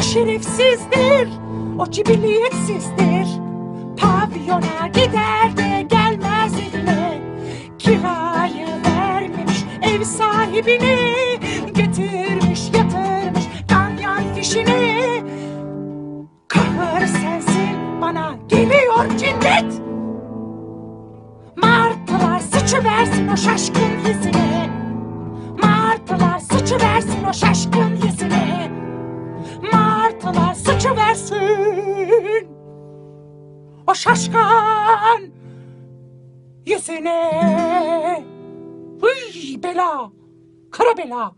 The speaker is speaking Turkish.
O şerefsizdir, o cibiliyetsizdir Pavyona gider de gelmez evine. Kirayı vermemiş ev sahibine. Getirmiş yatırmış ganyan fişini Kahır sensin bana geliyor cinnet. Martılar sıçıversin o şaşkın yüzüne. Martılar sıçıversin o şaşkın Martılar sıçıversin O şaşkın yüzüne. Hıy bela. Kara bela